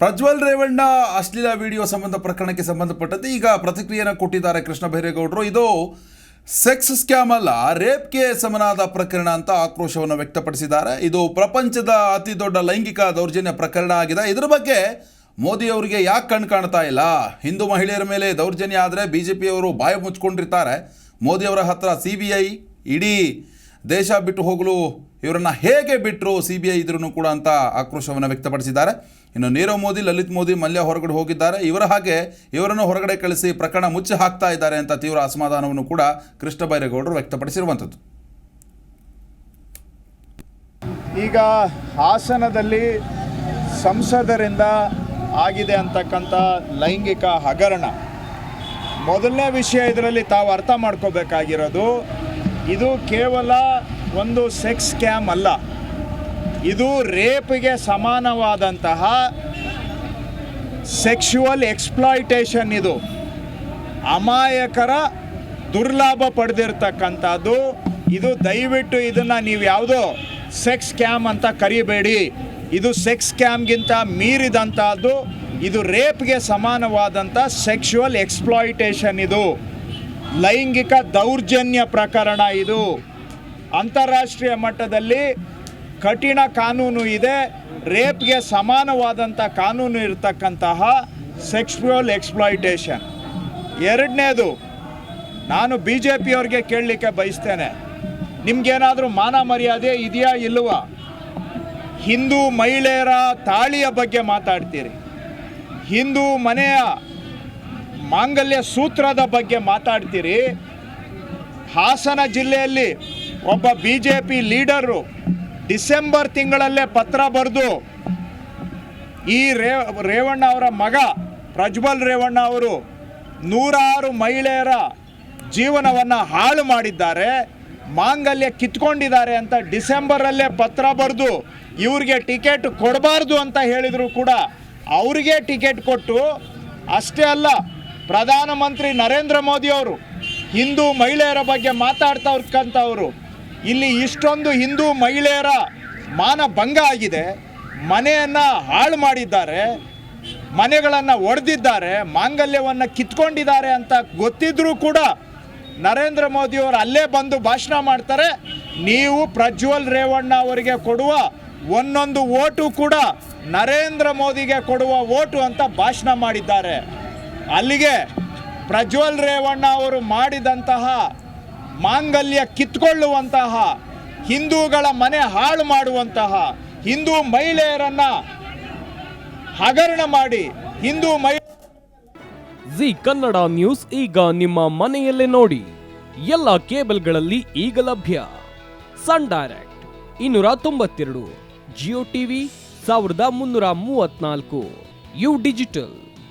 ಪ್ರಜ್ವಲ್ ರೇವಣ್ಣ ಅಶ್ಲೀಲ ವಿಡಿಯೋ ಸಂಬಂಧ ಪ್ರಕರಣಕ್ಕೆ ಸಂಬಂಧಪಟ್ಟಂತೆ ಈಗ ಪ್ರತಿಕ್ರಿಯೆಯನ್ನು ಕೊಟ್ಟಿದ್ದಾರೆ ಕೃಷ್ಣ ಬೈರೇಗೌಡರು. ಇದು ಸೆಕ್ಸ್ ಸ್ಕ್ಯಾಮ್ ಅಲ್ಲ ರೇಪ್ಗೆ ಸಮನಾದ ಪ್ರಕರಣ ಅಂತ ಆಕ್ರೋಶವನ್ನು ವ್ಯಕ್ತಪಡಿಸಿದ್ದಾರೆ. ಇದು ಪ್ರಪಂಚದ ಅತಿ ದೊಡ್ಡ ಲೈಂಗಿಕ ದೌರ್ಜನ್ಯ ಪ್ರಕರಣ ಆಗಿದೆ. ಇದರ ಬಗ್ಗೆ ಮೋದಿ ಅವರಿಗೆ ಯಾಕೆ ಕಣ್ ಕಾಣ್ತಾ ಇಲ್ಲ? ಹಿಂದೂ ಮಹಿಳೆಯರ ಮೇಲೆ ದೌರ್ಜನ್ಯ ಆದರೆ ಬಿ ಜೆ ಪಿಯವರು ಬಾಯಿ ಮುಚ್ಕೊಂಡಿರ್ತಾರೆ. ಮೋದಿಯವರ ಹತ್ರ ಸಿ ಬಿ ಐ ಇಡೀ ದೇಶ ಬಿಟ್ಟು ಹೋಗಲು ಇವರನ್ನು ಹೇಗೆ ಬಿಟ್ಟರು ಸಿ ಬಿ ಐ ಇದ್ರೂ ಕೂಡ ಅಂತ ಆಕ್ರೋಶವನ್ನು ವ್ಯಕ್ತಪಡಿಸಿದ್ದಾರೆ. ಇನ್ನು ನೀರವ್ ಮೋದಿ, ಲಲಿತ್ ಮೋದಿ ಮಲ್ಯ ಹೊರಗಡೆ ಹೋಗಿದ್ದಾರೆ. ಇವರ ಹಾಗೆ ಇವರನ್ನು ಹೊರಗಡೆ ಕಳಿಸಿ ಪ್ರಕರಣ ಮುಚ್ಚಿ ಹಾಕ್ತಾ ಇದ್ದಾರೆ ಅಂತ ತೀವ್ರ ಅಸಮಾಧಾನವನ್ನು ಕೂಡ ಕೃಷ್ಣ ಬೈರೇಗೌಡರು ವ್ಯಕ್ತಪಡಿಸಿರುವಂಥದ್ದು. ಈಗ ಹಾಸನದಲ್ಲಿ ಸಂಸದರಿಂದ ಆಗಿದೆ ಅಂತಕ್ಕಂಥ ಲೈಂಗಿಕ ಹಗರಣ. ಮೊದಲನೇ ವಿಷಯ ಇದರಲ್ಲಿ ತಾವು ಅರ್ಥ ಮಾಡ್ಕೋಬೇಕಾಗಿರೋದು ಇದು ಕೇವಲ ಒಂದು ಸೆಕ್ಸ್ ಸ್ಕ್ಯಾಮ್ ಅಲ್ಲ. ಇದು ರೇಪ್ಗೆ ಸಮಾನವಾದಂತಹ ಸೆಕ್ಷುವಲ್ ಎಕ್ಸ್ಪ್ಲಾಯ್ಟೇಷನ್ ಇದು. ಅಮಾಯಕರ ದುರ್ಲಾಭ ಪಡೆದಿರ್ತಕ್ಕಂಥದ್ದು. ಇದು ದಯವಿಟ್ಟು ಇದನ್ನು ನೀವು ಯಾವುದೋ ಸೆಕ್ಸ್ ಸ್ಕ್ಯಾಮ್ ಅಂತ ಕರಿಬೇಡಿ. ಇದು ಸೆಕ್ಸ್ ಸ್ಕ್ಯಾಮ್ಗಿಂತ ಮೀರಿದಂಥದ್ದು. ಇದು ರೇಪ್ಗೆ ಸಮಾನವಾದಂಥ ಸೆಕ್ಷುವಲ್ ಎಕ್ಸ್ಪ್ಲಾಯಿಟೇಷನ್ ಇದು. ಲೈಂಗಿಕ ದೌರ್ಜನ್ಯ ಪ್ರಕರಣ ಇದು. ಅಂತಾರಾಷ್ಟ್ರೀಯ ಮಟ್ಟದಲ್ಲಿ ಕಠಿಣ ಕಾನೂನು ಇದೆ. ರೇಪ್ಗೆ ಸಮಾನವಾದಂಥ ಕಾನೂನು ಇರತಕ್ಕಂತಹ ಸೆಕ್ಸುವಲ್ ಎಕ್ಸ್ಪ್ಲಾಯ್ಟೇಷನ್ ಎರಡನೇದು, ನಾನು ಬಿ ಜೆ ಪಿಯವ್ರಿಗೆ ಕೇಳಲಿಕ್ಕೆ ಬಯಸ್ತೇನೆ. ನಿಮ್ಗೇನಾದರೂ ಮಾನ ಮರ್ಯಾದೆ ಇದೆಯಾ ಇಲ್ವಾ? ಹಿಂದೂ ಮಹಿಳೆಯರ ತಾಳಿಯ ಬಗ್ಗೆ ಮಾತಾಡ್ತೀರಿ. ಹಿಂದೂ ಮನೆಯ ಮಾಂಗಲ್ಯ ಸೂತ್ರದ ಬಗ್ಗೆ ಮಾತಾಡ್ತೀರಿ. ಹಾಸನ ಜಿಲ್ಲೆಯಲ್ಲಿ ಒಬ್ಬ B J P leader December ತಿಂಗಳಲ್ಲೇ ಪತ್ರ ಬರೆದು ಈ ರೇ, ರೇವಣ್ಣ ಅವರ ಮಗ ಪ್ರಜ್ವಲ್ ರೇವಣ್ಣ ಅವರು ನೂರಾರು ಮಹಿಳೆಯರ ಜೀವನವನ್ನು ಹಾಳು ಮಾಡಿದ್ದಾರೆ, ಮಾಂಗಲ್ಯ ಕಿತ್ಕೊಂಡಿದ್ದಾರೆ ಅಂತ ಡಿಸೆಂಬರಲ್ಲೇ ಪತ್ರ ಬರೆದು ಇವ್ರಿಗೆ ಟಿಕೆಟ್ ಕೊಡಬಾರ್ದು ಅಂತ ಹೇಳಿದರೂ ಕೂಡ ಅವರಿಗೆ ಟಿಕೆಟ್ ಕೊಟ್ಟು ಅಷ್ಟೇ ಅಲ್ಲ ಪ್ರಧಾನಮಂತ್ರಿ ನರೇಂದ್ರ ಮೋದಿಯವರು ಹಿಂದೂ ಮಹಿಳೆಯರ ಬಗ್ಗೆ ಮಾತಾಡ್ತಕ್ಕಂಥವ್ರು ಇಲ್ಲಿ ಇಷ್ಟೊಂದು ಹಿಂದೂ ಮಹಿಳೆಯರ ಮಾನ ಭಂಗ ಆಗಿದೆ. ಮನೆಯನ್ನು ಹಾಳು ಮಾಡಿದ್ದಾರೆ. ಮನೆಗಳನ್ನು ಒಡೆದಿದ್ದಾರೆ. ಮಾಂಗಲ್ಯವನ್ನು ಕಿತ್ಕೊಂಡಿದ್ದಾರೆ ಅಂತ ಗೊತ್ತಿದ್ರೂ ಕೂಡ ನರೇಂದ್ರ ಮೋದಿಯವರು ಅಲ್ಲೇ ಬಂದು ಭಾಷಣ ಮಾಡ್ತಾರೆ. ನೀವು ಪ್ರಜ್ವಲ್ ರೇವಣ್ಣ ಅವರಿಗೆ ಕೊಡುವ ಒಂದೊಂದು ಓಟು ಕೂಡ ನರೇಂದ್ರ ಮೋದಿಗೆ ಕೊಡುವ ಓಟು ಅಂತ ಭಾಷಣ ಮಾಡಿದ್ದಾರೆ. ಅಲ್ಲಿಗೆ ಪ್ರಜ್ವಲ್ ರೇವಣ್ಣ ಅವರು ಮಾಡಿದಂತಹ ಮಾಂಗಲ್ಯ ಕಿತ್ಕೊಳ್ಳುವಂತಹ, ಹಿಂದೂಗಳ ಮನೆ ಹಾಳು ಮಾಡುವಂತಹ, ಹಿಂದೂ ಮಹಿಳೆಯರನ್ನ ಹಗರಣ ಮಾಡಿ ಹಿಂದೂ ಮಹಿ ಜಿ ಕನ್ನಡ ನ್ಯೂಸ್ ಈಗ ನಿಮ್ಮ ಮನೆಯಲ್ಲೇ ನೋಡಿ. ಎಲ್ಲ ಕೇಬಲ್ಗಳಲ್ಲಿ ಈಗ ಲಭ್ಯ. ಸನ್ ಡೈರೆಕ್ಟ್ ಇನ್ನೂರ ತೊಂಬತ್ತೆರಡು, ಜಿಯೋ ಟಿವಿ ಸಾವಿರದ ಮುನ್ನೂರ ಮೂವತ್ನಾಲ್ಕು ಯು ಡಿಜಿಟಲ್.